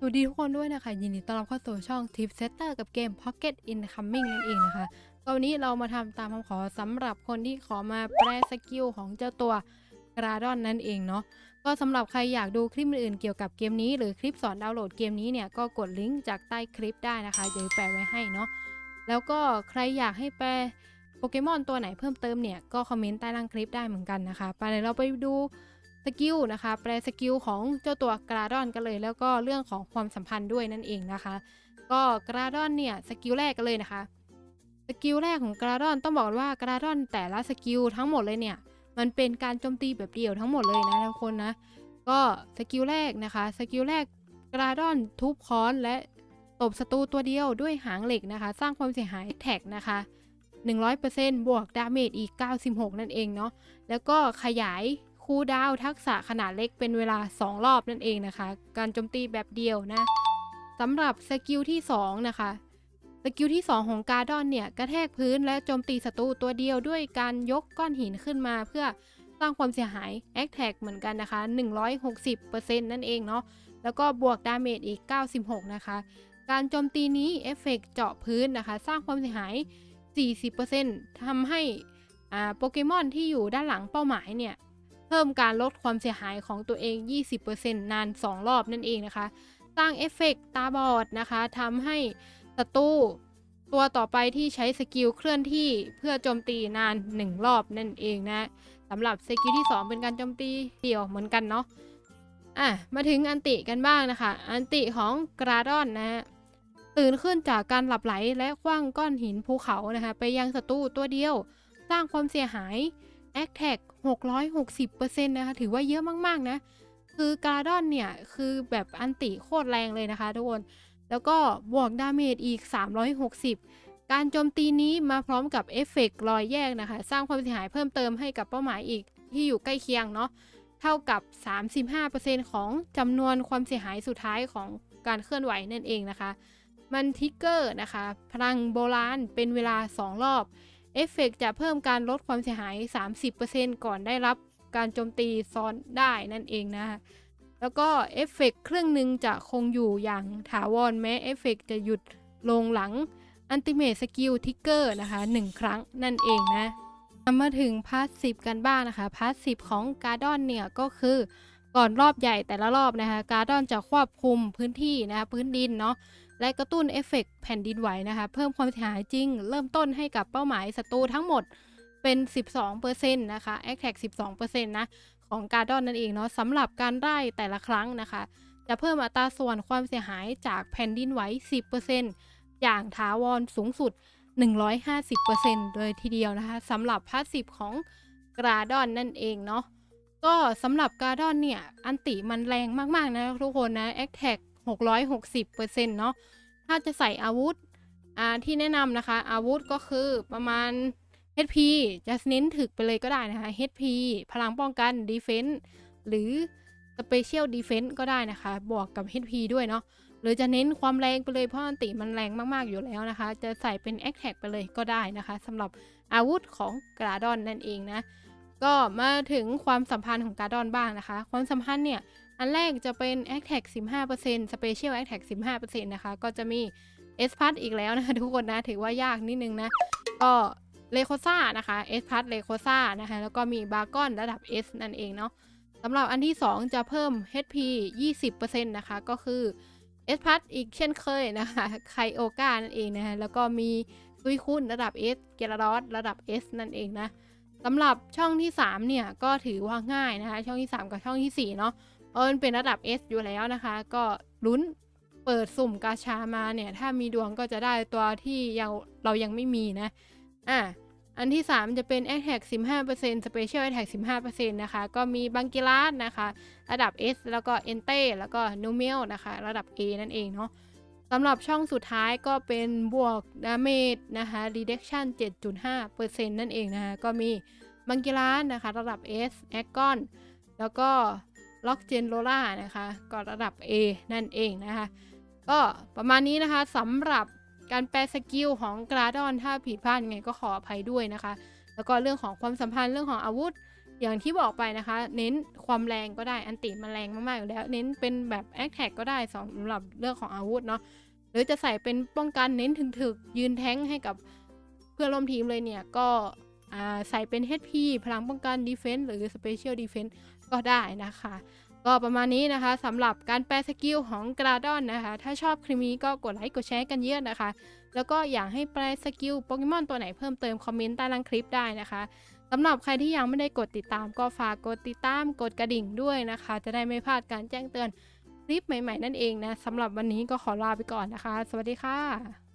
สวัสดีทุกคนด้วยนะคะ ยินดีต้อนรับเข้าสู่ช่อง Tip Setter กับเกม Pocket Incoming นั่นเองนะคะก็วันนี้เรามาทำตามคำขอสำหรับคนที่ขอมาแปลสกิลของเจ้าตัวกราดอนนั่นเองเนาะก็สำหรับใครอยากดูคลิปอื่นๆเกี่ยวกับเกมนี้ หรือคลิปสอนดาวน์โหลดเกมนี้เนี่ยก็กดลิงก์จากใต้คลิปได้นะคะเดี๋ยวแปะไว้ให้เนาะแล้วก็ใครอยากให้แปลโปเกมอนตัวไหนเพิ่มเติมเนี่ยก็คอมเมนต์ใต้ล่างคลิปได้เหมือนกันนะคะไปเดี๋ยเราไปดู กิลนะคะแปลสกิลของเจ้าตัวกราดอนกันเลย แล้วก็เรื่องของความสัมพันธ์ด้วยนั่นเองนะคะ ก็กราดอนเนี่ยสกิลแรกกันเลยนะคะสกิลแรกของกราดอนต้องบอกว่ากราดอนแต่ละสกิลทั้งหมดเลยเนี่ยมันเป็นการโจมตีแบบเดี่ยวทั้งหมดเลยนะทุกคนนะก็สกิลแรกนะคะสกิลแรกกราดอนทุบค้อนและตบศัตรูตัวเดียวด้วยหางเหล็กนะคะ สร้างความเสียหายแท็กนะคะ 100%บวกดาเมจอีก 96 นั่นเองเนาะแล้วก็ขยาย คูดาวทักษะขนาดเล็กเป็นเวลา 2 รอบนั่นเองนะคะ การโจมตีแบบเดียวนะสำหรับสกิลที่ 2 นะคะสกิลที่ 2 ของการ์ดอนเนี่ยกระแทกพื้นและโจมตีศัตรูตัวเดียวด้วยการยกก้อนหินขึ้นมาเพื่อสร้างความเสียหายแอคแท็กเหมือนกันนะคะ 160%นั่นเองเนาะแล้วก็บวกดาเมจอีก 96 นะคะ การโจมตีนี้เอฟเฟกเจาะพื้นนะคะ สร้างความเสียหาย 40%ทำให้โปเกมอนที่อยู่ด้านหลังเป้าหมายเนี่ย เพิ่มการลดความเสียหายของตัวเอง 20%นาน 2 รอบนั่นเองนะคะ สร้างเอฟเฟกต์ตาบอดนะคะทำให้ศัตรูตัวต่อไปที่ใช้สกิลเคลื่อนที่เพื่อโจมตีนาน 1 รอบนั่นเองนะสำหรับสกิลที่ 2 เป็นการโจมตีเดี่ยวเหมือนกันเนาะอะมาถึงอันติกันบ้างนะคะ อันติของกราดอนนะฮะตื่นขึ้นจากการหลับไหลและคว้างก้อนหินภูเขานะคะไปยังศัตรูตัวเดียว สร้างความเสียหาย a c t a c 660%นะคะ ถือว่าเยอะมากๆ นะ คือการ์ดอนเนี่ย คือแบบอันติโคตรแรงเลยนะคะทุกคน แล้วก็บวกดาเมจอีก 360 การโจมตีนี้มาพร้อมกับเอฟเฟกต์รอยแยกนะคะ สร้างความเสียหายเพิ่มเติมให้กับเป้าหมายอีกที่อยู่ใกล้เคียงเนาะ เท่ากับ 35%ของจำนวนความเสียหายสุดท้ายของการเคลื่อนไหวนั่นเองนะคะ มันทิกเกอร์นะคะ พลังโบราณเป็นเวลา 2 รอบ เอฟเฟกจะเพิ่มการลดความเสียหาย 30%ก่อนได้รับการโจมตีซ้อนได้นั่นเองนะคะแล้วก็เอฟเฟกครึ่งหนึ่งจะคงอยู่อย่างถาวรแม้เอฟเฟกจะหยุดลงหลังอันติเม e สกิลทิกเกอร์นะคะ 1 ครั้งนั่นเองนะมาถึงพาร์ทสิกันบ้างนะคะ พาร์ทสิของการ์ดอนเนี่ยก็คือก่อนรอบใหญ่แต่ละรอบนะคะ การ์ดอนจะควบคุมพื้นที่นะคะพื้นดินเนาะ และกระตุ้นเอฟเฟกแผ่นดินไหวนะคะ เพิ่มความเสียหายจริง เริ่มต้นให้กับเป้าหมายศัตรูทั้งหมดเป็น 12%นะคะแอคแท็ก12%นะ ของการดอนนั่นเองเนาะสำหรับการไล่แต่ละครั้งนะคะ จะเพิ่มอัตราส่วนความเสียหายจากแผ่นดินไหว 10%อย่างถาวรสูงสุด 150%เลยทีเดียวนะคะสำหรับพาสซีฟของกราดอนนั่นเองเนาะก็สำหรับกราดอนเนี่ย อันติมันแรงมาก ๆ นะทุกคนนะแอคแท็ก 660%เซ็นต์เนาะถ้าจะใส่อาวุธอ่าที่แนะนำนะคะ อาวุธก็คือประมาณ HP จะเน้นถึกไปเลยก็ได้นะคะ HP พลังป้องกัน Defense หรือ Special Defense ก็ได้นะคะ บวกกับ HP ด้วยเนาะหรือจะเน้นความแรงไปเลยเพราะอันติมันแรงมาก ๆ อยู่แล้วนะคะ จะใส่เป็น a t t a c ไปเลยก็ได้นะคะสำหรับอาวุธของกราดอนนั่นเองนะ ก็มาถึงความสัมพันธ์ของกราดอนบ้างนะคะ ความสัมพันธ์เนี่ย อันแรกจะเป็น a t t a c 15% Special a t t a c 15%นะคะ ก็จะมี S พัทอีกแล้วนะคะทุกคนนะ ถือว่ายากนิดนึงนะ ก็เลโคซ่านะคะ S พัทเลโคซ่านะคะ แล้วก็มีบาร์กอนระดับ S นั่นเองเนาะสำหรับอันที่ 2 จะเพิ่ม HP 20%นะคะ ก็คือ S พัทอีกเช่นเคยนะคะไคโอกานั่นเองนะคะแล้วก็มีซุยคุณระดับ S เกลารอสระดับ S นั่นเองนะสำหรับช่องที่ 3 เนี่ย ก็ถือว่าง่ายนะคะ ช่องที่ 3 กับช่องที่ 4 เนาะ เพราะมันเป็นระดับ S อยู่แล้วนะคะ ก็ลุ้นเปิดสุ่มกาชามาเนี่ย ถ้ามีดวงก็จะได้ตัวที่ยังเรายังไม่มีนะ อะอันที่ 3 จะเป็น a t t a c 15% Special Attack 15%นะคะ ก็มีบังกิลาสนะคะ ระดับ S แล้วก็ e n t e แล้วก็นูเมลนะคะ ระดับ A นั่นเองเนาะสำหรับช่องสุดท้ายก็เป็นบวกดาเมจนะคะ reduction 7.5%นั่นเองนะคะ ก็มีบังกิลาสนะคะ ระดับ S a g o n แล้วก็ ล็อกเจนโรล่านะคะก็ระดับ A นั่นเองนะคะ ก็ประมาณนี้นะคะสำหรับการแปลสกิลของกราดอนถ้าผิดพลาดยังไงก็ขออภัยด้วยนะคะ แล้วก็เรื่องของความสัมพันธ์เรื่องของอาวุธ อย่างที่บอกไปนะคะ เน้นความแรงก็ได้อันติมันแรงมากๆอยู่แล้ว เน้นเป็นแบบแอคแท็กก็ได้สำหรับเรื่องของอาวุธเนาะหรือจะใส่เป็นป้องกันเน้นถึกๆยืนแท้งให้กับเพื่อนร่วมทีมเลยเนี่ยก็ใส่เป็น HP พลังป้องกัน Defense หรือ Special Defense ก็ได้นะคะ ก็ประมาณนี้นะคะสำหรับการแปลสกิลของกราดอนนะคะ ถ้าชอบคลิปนี้ก็กดไลค์กดแชร์กันเยอะนะคะ แล้วก็อยากให้แปลสกิลโปเกมอนตัวไหนเพิ่มเติมคอมเมนต์ใต้ล่างคลิปได้นะคะสำหรับใครที่ยังไม่ได้กดติดตามก็ฝากกดติดตามกดกระดิ่งด้วยนะคะ จะได้ไม่พลาดการแจ้งเตือนคลิปใหม่ ๆ นั่นเองนะสำหรับวันนี้ก็ขอลาไปก่อนนะคะ สวัสดีค่ะ